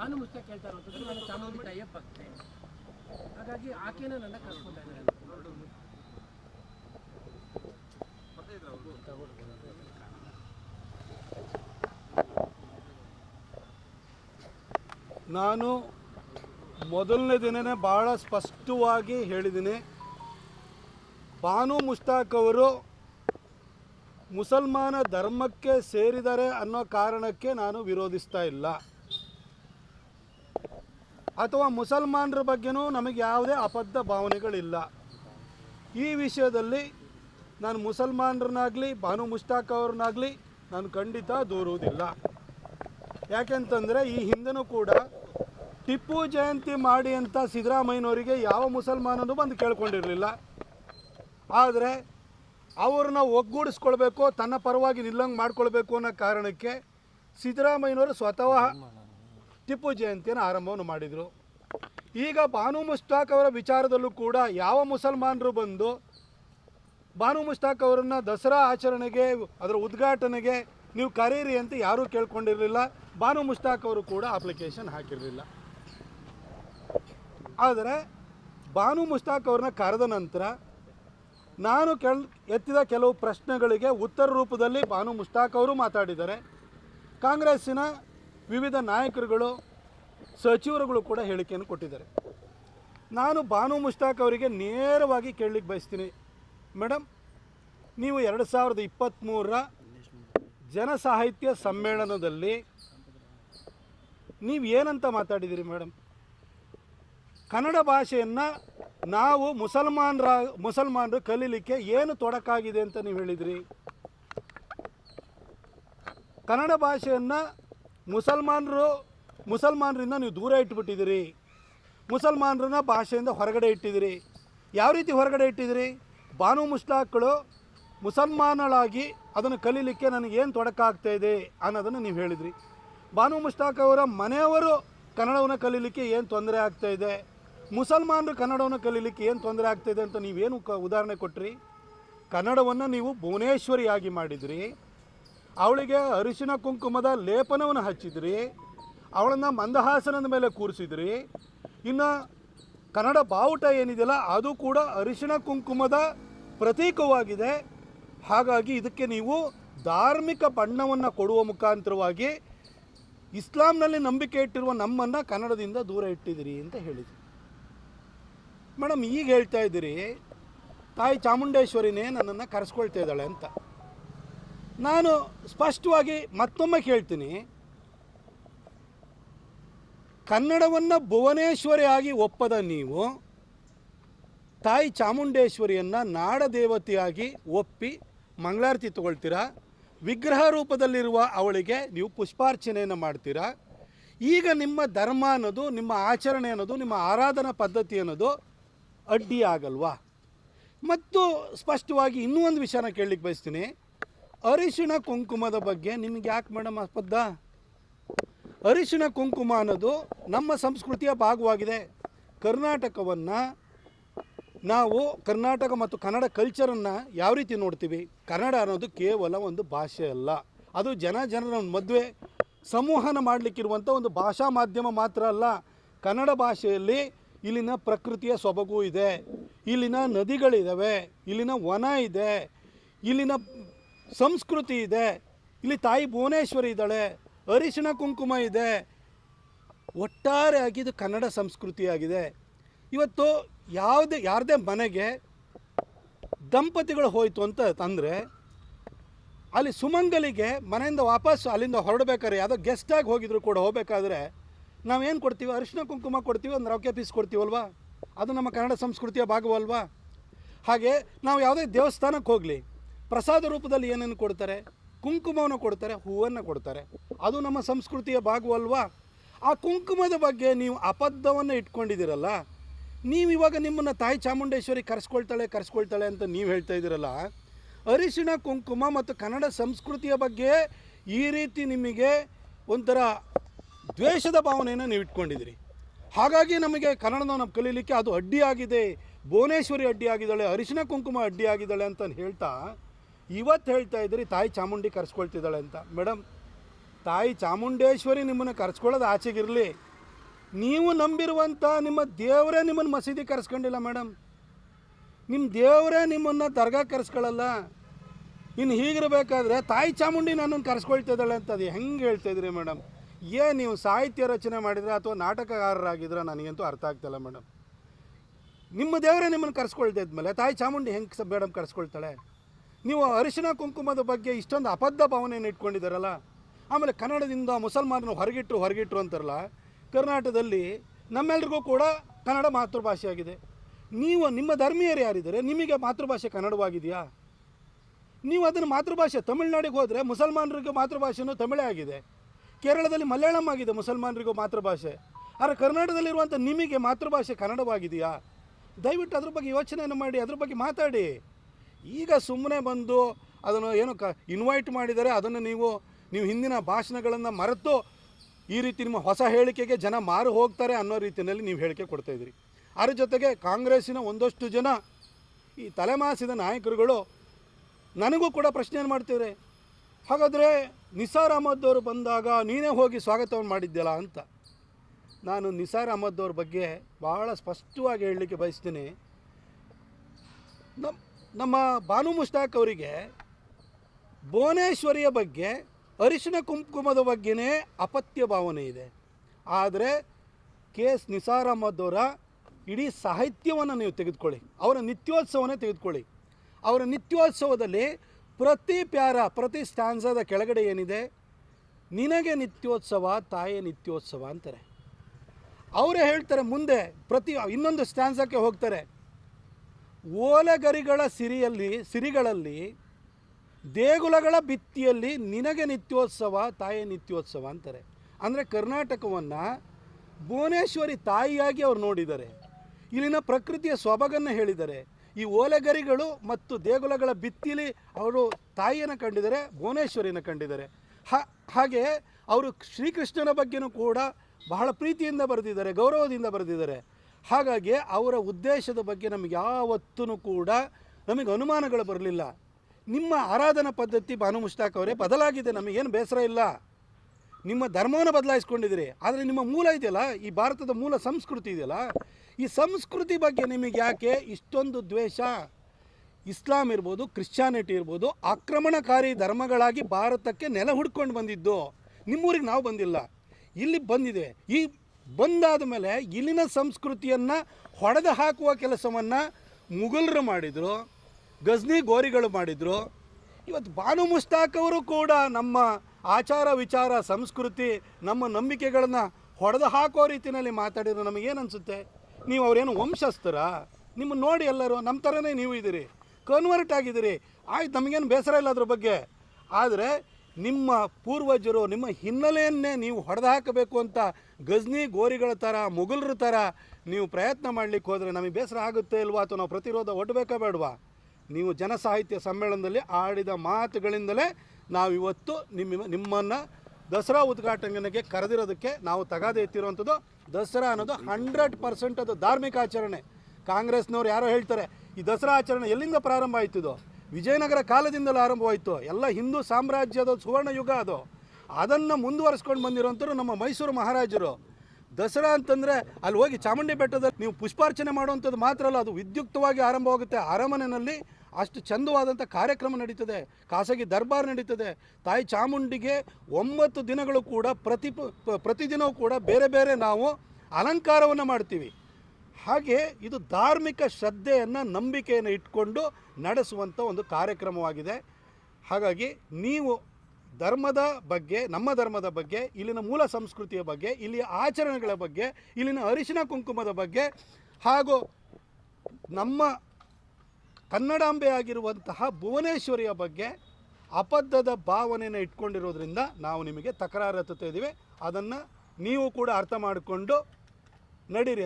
ಭಾನು ಮುಸ್ತಾಕ್ ಕೇಳ್ತಾ ಇರುವಂಥದ್ದು ನಾನು ಚಾಮುಂಡಿ ತಾಯಿಯ ಭಕ್ತೆ ಹಾಗಾಗಿ ಆಕೆನ ನನ್ನ ಕರ್ಸ್ಕೊತಾ ನಾನು ಮೊದಲನೇ ದಿನನೇ ಭಾಳ ಸ್ಪಷ್ಟವಾಗಿ ಹೇಳಿದ್ದೀನಿ. ಬಾನು ಮುಷ್ತಾಕ್ ಅವರು ಮುಸಲ್ಮಾನ ಧರ್ಮಕ್ಕೆ ಸೇರಿದ್ದಾರೆ ಅನ್ನೋ ಕಾರಣಕ್ಕೆ ನಾನು ವಿರೋಧಿಸ್ತಾ ಇಲ್ಲ. ಅಥವಾ ಮುಸಲ್ಮಾನರ ಬಗ್ಗೆನೂ ನಮಗೆ ಯಾವುದೇ ಅಬದ್ಧ ಭಾವನೆಗಳಿಲ್ಲ. ಈ ವಿಷಯದಲ್ಲಿ ನಾನು ಮುಸಲ್ಮಾನರನ್ನಾಗಲಿ, ಬಾನು ಮುಷ್ತಾಕ್ ಅವ್ರನ್ನಾಗಲಿ ನಾನು ಖಂಡಿತ ದೂರುವುದಿಲ್ಲ. ಯಾಕೆಂತಂದರೆ ಈ ಹಿಂದೆನೂ ಕೂಡ ಟಿಪ್ಪು ಜಯಂತಿ ಮಾಡಿ ಅಂತ ಸಿದ್ದರಾಮಯ್ಯನವರಿಗೆ ಯಾವ ಮುಸಲ್ಮಾನನೂ ಬಂದು ಕೇಳ್ಕೊಂಡಿರಲಿಲ್ಲ. ಆದರೆ ಅವ್ರನ್ನ ಒಗ್ಗೂಡಿಸ್ಕೊಳ್ಬೇಕು, ತನ್ನ ಪರವಾಗಿ ನಿಲ್ಲಂಗೆ ಮಾಡ್ಕೊಳ್ಬೇಕು ಅನ್ನೋ ಕಾರಣಕ್ಕೆ ಸಿದ್ದರಾಮಯ್ಯನವರು ಸ್ವತಃ ಟಿಪ್ಪು ಜಯಂತಿಯನ್ನು ಆರಂಭವನ್ನು ಮಾಡಿದರು. ಈಗ ಬಾನು ಮುಷ್ತಾಕ್ ಅವರ ವಿಚಾರದಲ್ಲೂ ಕೂಡ ಯಾವ ಮುಸಲ್ಮಾನರು ಬಂದು ಬಾನು ಮುಷ್ತಾಕ್ ಅವರನ್ನು ದಸರಾ ಆಚರಣೆಗೆ, ಅದರ ಉದ್ಘಾಟನೆಗೆ ನೀವು ಕರೀರಿ ಅಂತ ಯಾರೂ ಕೇಳ್ಕೊಂಡಿರಲಿಲ್ಲ. ಬಾನು ಮುಷ್ತಾಕ್ ಅವರು ಕೂಡ ಅಪ್ಲಿಕೇಶನ್ ಹಾಕಿರಲಿಲ್ಲ. ಆದರೆ ಬಾನು ಮುಷ್ತಾಕ್ ಅವ್ರನ್ನ ಕರೆದ ನಂತರ ನಾನು ಕೆಲ್ ಎತ್ತಿದ ಕೆಲವು ಪ್ರಶ್ನೆಗಳಿಗೆ ಉತ್ತರ ರೂಪದಲ್ಲಿ ಬಾನು ಮುಷ್ತಾಕ್ ಅವರು ಮಾತಾಡಿದ್ದಾರೆ. ಕಾಂಗ್ರೆಸ್ಸಿನ ವಿವಿಧ ನಾಯಕರುಗಳು, ಸಚಿವರುಗಳು ಕೂಡ ಹೇಳಿಕೆಯನ್ನು ಕೊಟ್ಟಿದ್ದಾರೆ. ನಾನು ಬಾನು ಮುಷ್ತಾಕ್ ಅವರಿಗೆ ನೇರವಾಗಿ ಕೇಳಲಿಕ್ಕೆ ಬಯಸ್ತೀನಿ. ಮೇಡಮ್ ನೀವು ಎರಡು ಸಾವಿರದ ಇಪ್ಪತ್ತ್ಮೂರರ ಜನಸಾಹಿತ್ಯ ಸಮ್ಮೇಳನದಲ್ಲಿ ನೀವು ಏನಂತ ಮಾತಾಡಿದ್ದೀರಿ ಮೇಡಮ್ ಕನ್ನಡ ಭಾಷೆಯನ್ನು ನಾವು ಮುಸಲ್ಮಾನರ, ಮುಸಲ್ಮಾನರು ಕಲೀಲಿಕ್ಕೆ ಏನು ತೊಡಕಾಗಿದೆ ಅಂತ ನೀವು ಹೇಳಿದಿರಿ? ಕನ್ನಡ ಭಾಷೆಯನ್ನು ಮುಸಲ್ಮಾನರು, ಮುಸಲ್ಮಾನರಿಂದ ನೀವು ದೂರ ಇಟ್ಬಿಟ್ಟಿದ್ದೀರಿ. ಮುಸಲ್ಮಾನರನ್ನ ಭಾಷೆಯಿಂದ ಹೊರಗಡೆ ಇಟ್ಟಿದ್ದೀರಿ. ಯಾವ ರೀತಿ ಹೊರಗಡೆ ಇಟ್ಟಿದ್ದೀರಿ? ಬಾನು ಮುಸ್ಲಾಕ್ಗಳು ಮುಸಲ್ಮಾನಳಾಗಿ ಅದನ್ನು ಕಲೀಲಿಕ್ಕೆ ನನಗೇನು ತೊಡಕಾಗ್ತಾ ಇದೆ ಅನ್ನೋದನ್ನು ನೀವು ಹೇಳಿದ್ರಿ. ಬಾನು ಮುಸ್ತಾಕ್ ಅವರ ಮನೆಯವರು ಕನ್ನಡವನ್ನು ಕಲೀಲಿಕ್ಕೆ ಏನು ತೊಂದರೆ ಆಗ್ತಾ ಇದೆ? ಮುಸಲ್ಮಾನರು ಕನ್ನಡವನ್ನು ಕಲೀಲಿಕ್ಕೆ ಏನು ತೊಂದರೆ ಆಗ್ತಾ ಇದೆ ಅಂತ ನೀವೇನು ಕ, ಉದಾಹರಣೆ ಕೊಟ್ರಿ? ಕನ್ನಡವನ್ನು ನೀವು ಭುವನೇಶ್ವರಿಯಾಗಿ ಮಾಡಿದ್ರಿ. ಅವಳಿಗೆ ಅರಿಶಿನ ಕುಂಕುಮದ ಲೇಪನವನ್ನು ಹಚ್ಚಿದ್ರಿ, ಅವಳನ್ನು ಮಂದಹಾಸನದ ಮೇಲೆ ಕೂರಿಸಿದ್ರಿ. ಇನ್ನು ಕನ್ನಡ ಬಾವುಟ ಏನಿದೆಯಲ್ಲ, ಅದು ಕೂಡ ಅರಿಶಿನ ಕುಂಕುಮದ ಪ್ರತೀಕವಾಗಿದೆ. ಹಾಗಾಗಿ ಇದಕ್ಕೆ ನೀವು ಧಾರ್ಮಿಕ ಬಣ್ಣವನ್ನು ಕೊಡುವ ಮುಖಾಂತರವಾಗಿ ಇಸ್ಲಾಂನಲ್ಲಿ ನಂಬಿಕೆ ಇಟ್ಟಿರುವ ನಮ್ಮನ್ನು ಕನ್ನಡದಿಂದ ದೂರ ಇಟ್ಟಿದ್ದೀರಿ ಅಂತ ಹೇಳಿದರು. ಮೇಡಮ್, ಈಗ ಹೇಳ್ತಾ ಇದ್ದೀರಿ, ತಾಯಿ ಚಾಮುಂಡೇಶ್ವರಿನೇ ನನ್ನನ್ನು ಕರೆಸ್ಕೊಳ್ತಾ ಇದ್ದಾಳೆ ಅಂತ. ನಾನು ಸ್ಪಷ್ಟವಾಗಿ ಮತ್ತೊಮ್ಮೆ ಕೇಳ್ತೀನಿ. ಕನ್ನಡವನ್ನು ಭುವನೇಶ್ವರಿಯಾಗಿ ಒಪ್ಪದ ನೀವು, ತಾಯಿ ಚಾಮುಂಡೇಶ್ವರಿಯನ್ನು ನಾಡದೇವತೆಯಾಗಿ ಒಪ್ಪಿ ಮಂಗಳಾರತಿ ತಗೊಳ್ತೀರಾ? ವಿಗ್ರಹ ರೂಪದಲ್ಲಿರುವ ಅವಳಿಗೆ ನೀವು ಪುಷ್ಪಾರ್ಚನೆಯನ್ನು ಮಾಡ್ತೀರಾ? ಈಗ ನಿಮ್ಮ ಧರ್ಮ ಅನ್ನೋದು, ನಿಮ್ಮ ಆಚರಣೆ ಅನ್ನೋದು, ನಿಮ್ಮ ಆರಾಧನಾ ಪದ್ಧತಿ ಅನ್ನೋದು ಅಡ್ಡಿ ಆಗಲ್ವಾ? ಮತ್ತು ಸ್ಪಷ್ಟವಾಗಿ ಇನ್ನೂ ಒಂದು ವಿಷಯನ ಕೇಳಲಿಕ್ಕೆ ಬಯಸ್ತೀನಿ. ಅರಿಶಿಣ ಕುಂಕುಮದ ಬಗ್ಗೆ ನಿಮ್ಗೆ ಯಾಕೆ ಮೇಡಮ್ ಆಸ್ಪದ ಅರಿಶಿಣ ಕುಂಕುಮ ಅನ್ನೋದು ನಮ್ಮ ಸಂಸ್ಕೃತಿಯ ಭಾಗವಾಗಿದೆ. ಕರ್ನಾಟಕವನ್ನು ನಾವು ಕರ್ನಾಟಕ ಮತ್ತು ಕನ್ನಡ ಕಲ್ಚರನ್ನು ಯಾವ ರೀತಿ ನೋಡ್ತೀವಿ? ಕನ್ನಡ ಅನ್ನೋದು ಕೇವಲ ಒಂದು ಭಾಷೆ ಅಲ್ಲ. ಅದು ಜನ ಜನರ ಮದುವೆ, ಸಂವಹನ ಮಾಡಲಿಕ್ಕಿರುವಂಥ ಒಂದು ಭಾಷಾ ಮಾಧ್ಯಮ ಮಾತ್ರ ಅಲ್ಲ. ಕನ್ನಡ ಭಾಷೆಯಲ್ಲಿ ಇಲ್ಲಿನ ಪ್ರಕೃತಿಯ ಸೊಬಗು ಇದೆ. ಇಲ್ಲಿನ ನದಿಗಳಿದ್ದಾವೆ ಇಲ್ಲಿನ ವನ ಇದೆ. ಇಲ್ಲಿನ ಸಂಸ್ಕೃತಿ ಇದೆ. ಇಲ್ಲಿ ತಾಯಿ ಭುವನೇಶ್ವರಿ ಇದ್ದಾಳೆ. ಅರಿಶಿಣ ಕುಂಕುಮ ಇದೆ. ಒಟ್ಟಾರೆಯಾಗಿ ಇದು ಕನ್ನಡ ಸಂಸ್ಕೃತಿಯಾಗಿದೆ ಇವತ್ತು ಯಾವುದೇ, ಯಾರದೇ ಮನೆಗೆ ದಂಪತಿಗಳು ಹೋಯಿತು ಅಂತ ತಂದರೆ, ಅಲ್ಲಿ ಸುಮಂಗಲಿಗೆ ಮನೆಯಿಂದ ವಾಪಸ್ ಅಲ್ಲಿಂದ ಹೊರಡಬೇಕಾದ್ರೆ ಯಾವುದೋ ಗೆಸ್ಟಾಗಿ ಹೋಗಿದ್ರು ಕೂಡ ಹೋಗಬೇಕಾದ್ರೆ ನಾವೇನು ಕೊಡ್ತೀವಿ? ಅರಿಶಿನ ಕುಂಕುಮ ಕೊಡ್ತೀವಿ, ಒಂದು ರೌಕೆ ಪೀಸ್ ಕೊಡ್ತೀವಲ್ವಾ? ಅದು ನಮ್ಮ ಕನ್ನಡ ಸಂಸ್ಕೃತಿಯ ಭಾಗವಲ್ವಾ? ಹಾಗೆ ನಾವು ಯಾವುದೇ ದೇವಸ್ಥಾನಕ್ಕೆ ಹೋಗಲಿ ಪ್ರಸಾದ ರೂಪದಲ್ಲಿ ಏನೇನು ಕೊಡ್ತಾರೆ? ಕುಂಕುಮವನ್ನು ಕೊಡ್ತಾರೆ, ಹೂವನ್ನು ಕೊಡ್ತಾರೆ. ಅದು ನಮ್ಮ ಸಂಸ್ಕೃತಿಯ ಭಾಗವಲ್ವಾ? ಆ ಕುಂಕುಮದ ಬಗ್ಗೆ ನೀವು ಅಬದ್ಧವನ್ನು ಇಟ್ಕೊಂಡಿದ್ದೀರಲ್ಲ? ನೀವು ಇವಾಗ ನಿಮ್ಮನ್ನು ತಾಯಿ ಚಾಮುಂಡೇಶ್ವರಿ ಕರೆಸ್ಕೊಳ್ತಾಳೆ ಕರೆಸ್ಕೊಳ್ತಾಳೆ ಅಂತ ನೀವು ಹೇಳ್ತಾ ಇದ್ದೀರಲ್ಲ? ಅರಿಶಿಣ ಕುಂಕುಮ ಮತ್ತು ಕನ್ನಡ ಸಂಸ್ಕೃತಿಯ ಬಗ್ಗೆ ಈ ರೀತಿ ನಿಮಗೆ ಒಂಥರ ದ್ವೇಷದ ಭಾವನೆಯನ್ನು ನೀವು ಇಟ್ಕೊಂಡಿದ್ದೀರಿ. ಹಾಗಾಗಿ ನಮಗೆ ಕನ್ನಡನ ನಾವು ಕಲೀಲಿಕ್ಕೆ ಅದು ಅಡ್ಡಿಯಾಗಿದೆ. ಭುವನೇಶ್ವರಿ ಅಡ್ಡಿಯಾಗಿದ್ದಾಳೆ, ಅರಿಶಿಣ ಕುಂಕುಮ ಅಡ್ಡಿಯಾಗಿದ್ದಾಳೆ ಅಂತ ಹೇಳ್ತಾ ಇವತ್ತು ಹೇಳ್ತಾ ಇದ್ದೀರಿ, ತಾಯಿ ಚಾಮುಂಡಿ ಕರೆಸ್ಕೊಳ್ತಿದ್ದಾಳೆ ಅಂತ. ಮೇಡಮ್ ತಾಯಿ ಚಾಮುಂಡೇಶ್ವರಿ ನಿಮ್ಮನ್ನು ಕರೆಸ್ಕೊಳ್ಳೋದು ಆಚೆಗಿರಲಿ. ನೀವು ನಂಬಿರುವಂಥ ನಿಮ್ಮ ದೇವರೇ ನಿಮ್ಮನ್ನು ಮಸೀದಿ ಕರೆಸ್ಕೊಂಡಿಲ್ಲ ಮೇಡಮ್ ನಿಮ್ಮ ದೇವರೇ ನಿಮ್ಮನ್ನು ದರ್ಗಾ ಕರೆಸ್ಕೊಳ್ಳಲ್ಲ ಇನ್ನು ಹೀಗಿರಬೇಕಾದ್ರೆ ತಾಯಿ ಚಾಮುಂಡಿ ನನ್ನನ್ನು ಕರೆಸ್ಕೊಳ್ತಿದ್ದಾಳೆ ಅಂತ ಅದು ಹೆಂಗೆ ಹೇಳ್ತಾ ಇದ್ರಿ ಮೇಡಮ್ ಏನು ನೀವು ಸಾಹಿತ್ಯ ರಚನೆ ಮಾಡಿದ್ರೆ ಅಥವಾ ನಾಟಕಗಾರರಾಗಿದ್ರೆ ನನಗಂತೂ ಅರ್ಥ ಆಗ್ತಿಲ್ಲ ಮೇಡಮ್ ನಿಮ್ಮ ದೇವರೇ ನಿಮ್ಮನ್ನು ಕರೆಸ್ಕೊಳ್ತಾ ಇದ್ಮೇಲೆ ತಾಯಿ ಚಾಮುಂಡಿ ಹೆಂಗೆ ಮೇಡಮ್ ಕರೆಸ್ಕೊಳ್ತಾಳೆ? ನೀವು ಅರಿಶಿನ ಕುಂಕುಮದ ಬಗ್ಗೆ ಇಷ್ಟೊಂದು ಅಬದ್ಧ ಭಾವನೆಯನ್ನು ಇಟ್ಕೊಂಡಿದ್ದಾರಲ್ಲ? ಆಮೇಲೆ ಕನ್ನಡದಿಂದ ಮುಸಲ್ಮಾನರು ಹೊರಗಿಟ್ರು ಹೊರಗಿಟ್ರು ಅಂತಾರಲ್ಲ? ಕರ್ನಾಟಕದಲ್ಲಿ ನಮ್ಮೆಲ್ರಿಗೂ ಕೂಡ ಕನ್ನಡ ಮಾತೃಭಾಷೆಯಾಗಿದೆ ನೀವು ನಿಮ್ಮ ಧರ್ಮೀಯರು ಯಾರಿದ್ದಾರೆ? ನಿಮಗೆ ಮಾತೃಭಾಷೆ ಕನ್ನಡವಾಗಿದೆಯಾ? ನೀವು ಅದನ್ನು ಮಾತೃಭಾಷೆ ತಮಿಳ್ನಾಡಿಗೆ ಹೋದರೆ ಮುಸಲ್ಮಾನರಿಗೂ ಮಾತೃಭಾಷೆನೂ ತಮಿಳೇ ಆಗಿದೆ. ಕೇರಳದಲ್ಲಿ ಮಲಯಾಳಂ ಆಗಿದೆ ಮುಸಲ್ಮಾನರಿಗೂ ಮಾತೃಭಾಷೆ. ಆದರೆ ಕರ್ನಾಟಕದಲ್ಲಿರುವಂಥ ನಿಮಗೆ ಮಾತೃಭಾಷೆ ಕನ್ನಡವಾಗಿದೆಯಾ? ದಯವಿಟ್ಟು ಅದ್ರ ಬಗ್ಗೆ ಯೋಚನೆಯನ್ನು ಮಾಡಿ, ಅದ್ರ ಬಗ್ಗೆ ಮಾತಾಡಿ. ಈಗ ಸುಮ್ಮನೆ ಬಂದು ಅದನ್ನು ಏನು ಕ ಇನ್ವೈಟ್ ಮಾಡಿದರೆ ಅದನ್ನು ನೀವು ನೀವು ಹಿಂದಿನ ಭಾಷಣಗಳನ್ನು ಮರೆತು ಈ ರೀತಿ ನಿಮ್ಮ ಹೊಸ ಹೇಳಿಕೆಗೆ ಜನ ಮಾರು ಹೋಗ್ತಾರೆ ಅನ್ನೋ ರೀತಿಯಲ್ಲಿ ನೀವು ಹೇಳಿಕೆ ಕೊಡ್ತಾ ಇದ್ದೀರಿ. ಅದ್ರ ಜೊತೆಗೆ ಕಾಂಗ್ರೆಸ್ಸಿನ ಒಂದಷ್ಟು ಜನ ಈ ತಲೆಮಾಸಿದ ನಾಯಕರುಗಳು ನನಗೂ ಕೂಡ ಪ್ರಶ್ನೆಯನ್ನು ಮಾಡ್ತಿದ್ದಾರೆ ಹಾಗಾದರೆ ನಿಸಾರ್ ಅಹಮದ್ ಅವರು ಬಂದಾಗ ನೀನೇ ಹೋಗಿ ಸ್ವಾಗತವನ್ನು ಮಾಡಿದ್ದೆಲ್ಲ ಅಂತ. ನಾನು ನಿಸಾರ್ ಅಹಮದ್ ಅವ್ರ ಬಗ್ಗೆ ಭಾಳ ಸ್ಪಷ್ಟವಾಗಿ ಹೇಳಲಿಕ್ಕೆ ಬಯಸ್ತೀನಿ. ನಮ್ಮ ನಮ್ಮ ಬಾನು ಮುಷ್ತಾಕ್ ಅವರಿಗೆ ಭುವನೇಶ್ವರಿಯ ಬಗ್ಗೆ, ಅರಿಶಿನ ಕುಂಕುಮದ ಬಗ್ಗೆನೇ ಅಪತ್ಯ ಭಾವನೆ ಇದೆ. ಆದರೆ ಕೆ ಎಸ್ ನಿಸಾರ್ ಅಹಮದ್ ಅವರ ಇಡೀ ಸಾಹಿತ್ಯವನ್ನು ನೀವು ತೆಗೆದುಕೊಳ್ಳಿ. ಅವರ ನಿತ್ಯೋತ್ಸವನೇ ತೆಗೆದುಕೊಳ್ಳಿ. ಅವರ ನಿತ್ಯೋತ್ಸವದಲ್ಲಿ ಪ್ರತಿ ಪ್ಯಾರ, ಪ್ರತಿ ಸ್ಟ್ಯಾನ್ಸದ ಕೆಳಗಡೆ ಏನಿದೆ? ನಿನಗೆ ನಿತ್ಯೋತ್ಸವ, ತಾಯೇ ನಿತ್ಯೋತ್ಸವ ಅಂತಾರೆ. ಅವರೇ ಹೇಳ್ತಾರೆ ಮುಂದೆ, ಪ್ರತಿ ಇನ್ನೊಂದು ಸ್ಟ್ಯಾನ್ಸಕ್ಕೆ ಹೋಗ್ತಾರೆ. ಓಲೆಗರಿಗಳ ಸಿರಿಯಲ್ಲಿ, ಸಿರಿಗಳಲ್ಲಿ, ದೇಗುಲಗಳ ಭಿತ್ತಿಯಲ್ಲಿ ನಿನಗೆ ನಿತ್ಯೋತ್ಸವ, ತಾಯಿ ನಿತ್ಯೋತ್ಸವ ಅಂತಾರೆ. ಅಂದರೆ ಕರ್ನಾಟಕವನ್ನು ಭುವನೇಶ್ವರಿ ತಾಯಿಯಾಗಿ ಅವ್ರು ನೋಡಿದ್ದಾರೆ ಇಲ್ಲಿನ ಪ್ರಕೃತಿಯ ಸೊಬಗನ್ನು ಹೇಳಿದ್ದಾರೆ ಈ ಓಲೆಗರಿಗಳು ಮತ್ತು ದೇಗುಲಗಳ ಭಿತ್ತಿಲಿ ಅವರು ತಾಯಿಯನ್ನು ಕಂಡಿದ್ದಾರೆ ಭುವನೇಶ್ವರಿನ ಕಂಡಿದ್ದಾರೆ ಹಾಗೆ ಅವರು ಶ್ರೀಕೃಷ್ಣನ ಬಗ್ಗೆನೂ ಕೂಡ ಬಹಳ ಪ್ರೀತಿಯಿಂದ ಬರೆದಿದ್ದಾರೆ, ಗೌರವದಿಂದ ಬರೆದಿದ್ದಾರೆ. ಹಾಗಾಗಿ ಅವರ ಉದ್ದೇಶದ ಬಗ್ಗೆ ನಮಗೆ ಯಾವತ್ತೂ ಕೂಡ ನಮಗೆ ಅನುಮಾನಗಳು ಬರಲಿಲ್ಲ. ನಿಮ್ಮ ಆರಾಧನಾ ಪದ್ಧತಿ ಭಾನು ಮುಷ್ತಾಕ್ ಅವರೇ ಬದಲಾಗಿದೆ ನಮಗೇನು ಬೇಸರ ಇಲ್ಲ. ನಿಮ್ಮ ಧರ್ಮವನ್ನು ಬದಲಾಯಿಸ್ಕೊಂಡಿದ್ದೀರಿ, ಆದರೆ ನಿಮ್ಮ ಮೂಲ ಇದೆಯಲ್ಲ, ಈ ಭಾರತದ ಮೂಲ ಸಂಸ್ಕೃತಿ ಇದೆಯಲ್ಲ, ಈ ಸಂಸ್ಕೃತಿ ಬಗ್ಗೆ ನಿಮಗೆ ಯಾಕೆ ಇಷ್ಟೊಂದು ದ್ವೇಷ? ಇಸ್ಲಾಂ ಇರ್ಬೋದು ಕ್ರಿಶ್ಚಾನಿಟಿ ಇರ್ಬೋದು, ಆಕ್ರಮಣಕಾರಿ ಧರ್ಮಗಳಾಗಿ ಭಾರತಕ್ಕೆ ನೆಲ ಹುಡ್ಕೊಂಡು ಬಂದಿದ್ದು ನಿಮ್ಮೂರಿಗೆ ನಾವು ಬಂದಿಲ್ಲ. ಇಲ್ಲಿ ಬಂದಿದೆ. ಈ ಬಂದಾದ ಮೇಲೆ ಇಲ್ಲಿನ ಸಂಸ್ಕೃತಿಯನ್ನು ಹೊಡೆದು ಹಾಕುವ ಕೆಲಸವನ್ನು ಮುಘಲರು ಮಾಡಿದರು, ಗಜ್ನಿ ಗೋರಿಗಳು ಮಾಡಿದರು. ಇವತ್ತು ಬಾನು ಮುಸ್ತಾಕ್ ಅವರು ಕೂಡ ನಮ್ಮ ಆಚಾರ ವಿಚಾರ, ಸಂಸ್ಕೃತಿ, ನಮ್ಮ ನಂಬಿಕೆಗಳನ್ನು ಹೊಡೆದು ಹಾಕೋ ರೀತಿಯಲ್ಲಿ ಮಾತಾಡಿದ್ರು ನಮಗೇನು ಅನಿಸುತ್ತೆ ನೀವು ಅವ್ರೇನು ವಂಶಸ್ಥರ? ನಿಮ್ಮ ನೋಡಿ ಎಲ್ಲರೂ, ನಮ್ಮ ಥರನೇ ನೀವು ಇದ್ದೀರಿ ಕನ್ವರ್ಟ್ ಆಗಿದ್ದೀರಿ. ಆಯ್ತು, ನಮಗೇನು ಬೇಸರ ಇಲ್ಲ ಅದ್ರ ಬಗ್ಗೆ. ಆದರೆ ನಿಮ್ಮ ಪೂರ್ವಜರು, ನಿಮ್ಮ ಹಿನ್ನೆಲೆಯನ್ನೇ ನೀವು ಹೊಡೆದು ಹಾಕಬೇಕು ಅಂತ ಗಜ್ನಿ ಗೋರಿಗಳ ಥರ, ಮುಘಲರ ಥರ ನೀವು ಪ್ರಯತ್ನ ಮಾಡಲಿಕ್ಕೆ ಹೋದರೆ ನಮಗೆ ಬೇಸರ ಆಗುತ್ತೆ ಇಲ್ವಾ ಅಥವಾ ನಾವು ಪ್ರತಿರೋಧ ಒಡ್ಬೇಕಾ ಬೇಡವಾ? ನೀವು ಜನ ಸಾಹಿತ್ಯ ಸಮ್ಮೇಳನದಲ್ಲಿ ಆಡಿದ ಮಾತುಗಳಿಂದಲೇ ನಾವು ಇವತ್ತು ನಿಮ್ಮ, ನಿಮ್ಮನ್ನು ದಸರಾ ಉದ್ಘಾಟನೆಗೆ ಕರೆದಿರೋದಕ್ಕೆ ನಾವು ತಗಾದೆ ಎತ್ತಿರುವಂಥದ್ದು ದಸರಾ ಅನ್ನೋದು ಹಂಡ್ರೆಡ್ ಪರ್ಸೆಂಟ್ ಅದು ಧಾರ್ಮಿಕ ಆಚರಣೆ. ಕಾಂಗ್ರೆಸ್ನವ್ರು ಯಾರೋ ಹೇಳ್ತಾರೆ, ಈ ದಸರಾ ಆಚರಣೆ ಎಲ್ಲಿಂದ ಪ್ರಾರಂಭ ಆಯ್ತಿದು ವಿಜಯನಗರ ಕಾಲದಿಂದಲೂ ಆರಂಭವಾಯಿತು. ಎಲ್ಲ ಹಿಂದೂ ಸಾಮ್ರಾಜ್ಯದ ಸುವರ್ಣ ಯುಗ ಅದು. ಅದನ್ನು ಮುಂದುವರಿಸ್ಕೊಂಡು ಬಂದಿರೋಂಥವ್ರು ನಮ್ಮ ಮೈಸೂರು ಮಹಾರಾಜರು. ದಸರಾ ಅಂತಂದರೆ ಅಲ್ಲಿ ಹೋಗಿ ಚಾಮುಂಡಿ ಬೆಟ್ಟದಲ್ಲಿ ನೀವು ಪುಷ್ಪಾರ್ಚನೆ ಮಾಡುವಂಥದ್ದು ಮಾತ್ರ ಅಲ್ಲ, ಅದು ವಿದ್ಯುಕ್ತವಾಗಿ ಆರಂಭವಾಗುತ್ತೆ. ಅರಮನೆಯಲ್ಲಿ ಅಷ್ಟು ಚಂದವಾದಂಥ ಕಾರ್ಯಕ್ರಮ ನಡೀತದೆ. ಖಾಸಗಿ ದರ್ಬಾರ್ ನಡೀತದೆ. ತಾಯಿ ಚಾಮುಂಡಿಗೆ ಒಂಬತ್ತು ದಿನಗಳು ಕೂಡ ಪ್ರತಿ ಪ್ರತಿದಿನವೂ ಕೂಡ ಬೇರೆ ಬೇರೆ ನಾವು ಅಲಂಕಾರವನ್ನು ಮಾಡ್ತೀವಿ. ಹಾಗೆ ಇದು ಧಾರ್ಮಿಕ ಶ್ರದ್ಧೆಯನ್ನು ನಂಬಿಕೆಯನ್ನು ಇಟ್ಕೊಂಡು ನಡೆಸುವಂಥ ಒಂದು ಕಾರ್ಯಕ್ರಮವಾಗಿದೆ. ಹಾಗಾಗಿ ನೀವು ಧರ್ಮದ ಬಗ್ಗೆ, ನಮ್ಮ ಧರ್ಮದ ಬಗ್ಗೆ, ಇಲ್ಲಿನ ಮೂಲ ಸಂಸ್ಕೃತಿಯ ಬಗ್ಗೆ, ಇಲ್ಲಿಯ ಆಚರಣೆಗಳ ಬಗ್ಗೆ, ಇಲ್ಲಿನ ಅರಿಶಿನ ಕುಂಕುಮದ ಬಗ್ಗೆ, ಹಾಗೂ ನಮ್ಮ ಕನ್ನಡಾಂಬೆ ಆಗಿರುವಂತಹ ಭುವನೇಶ್ವರಿಯ ಬಗ್ಗೆ ಅಬದ್ಧದ ಭಾವನೆಯನ್ನು ಇಟ್ಕೊಂಡಿರೋದ್ರಿಂದ ನಾವು ನಿಮಗೆ ತಕರಾರು ಹತ್ತುತ್ತಿದ್ದೀವಿ ಅದನ್ನು ನೀವು ಕೂಡ ಅರ್ಥ ಮಾಡಿಕೊಂಡು ನಡೀರಿ.